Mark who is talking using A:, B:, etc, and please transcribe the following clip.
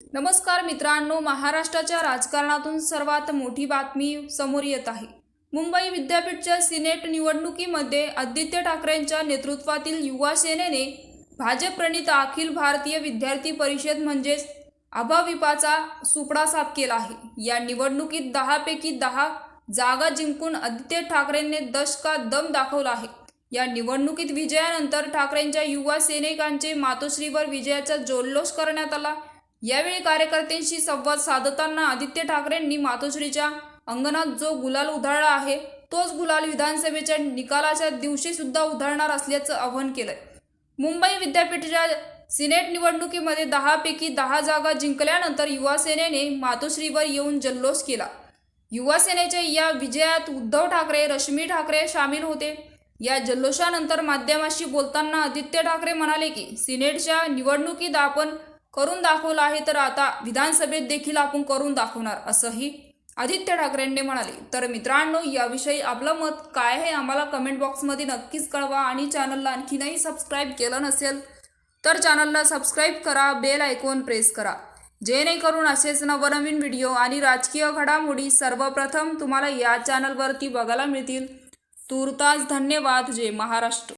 A: नमस्कार मित्रांनो महाराष्ट्राच्या राजकारणातून सर्वात मोठी बातमी समोर येत आहे. मुंबई विद्यापीठच्या सिनेट निवडणुकीमध्ये आदित्य ठाकरेंच्या नेतृत्वातील युवा सेनेने भाजपप्रणित अखिल भारतीय विद्यार्थी परिषद म्हणजेच अभाविपाचा सुपडा साफ केला आहे. या निवडणुकीत दहापैकी दहा जागा जिंकून आदित्य ठाकरेंनी दशका दम दाखवला आहे. या निवडणुकीत विजयानंतर ठाकरेंच्या युवा सैनिकांचे मातोश्रीवर विजयाचा जोल्लोष करण्यात आला. यावेळी कार्यकर्त्यांशी संवाद साधताना आदित्य ठाकरेंनी मातोश्रीच्या अंगणात जो गुलाल उधळला आहे तोच गुलाल विधानसभेच्या निकालाच्या दिवशी सुद्धा उधळणार असल्याचं आवाहन केलंय. मुंबई विद्यापीठाच्या सिनेट निवडणुकीमध्ये दहापैकी दहा जागा जिंकल्यानंतर युवासेनेने मातोश्रीवर येऊन जल्लोष केला. युवासेनेच्या या विजयात उद्धव ठाकरे रश्मी ठाकरे सामील होते. या जल्लोषानंतर माध्यमाशी बोलताना आदित्य ठाकरे म्हणाले की सिनेटच्या निवडणुकीत आपण करून दाखवलं आहे तर आता विधानसभेत देखील आपण करून दाखवणार असंही आदित्य ठाकरेंनी म्हणाले. तर मित्रांनो याविषयी आपलं मत काय आहे आम्हाला कमेंट बॉक्समध्ये नक्कीच कळवा आणि चॅनलला आणखीनही सबस्क्राईब केलं नसेल तर चॅनलला सबस्क्राईब करा बेल आयकॉन प्रेस करा. जेणेकरून असेच नवनवीन व्हिडिओ आणि राजकीय घडामोडी सर्वप्रथम तुम्हाला या चॅनलवरती बघायला मिळतील. तूर्तास धन्यवाद. जय महाराष्ट्र.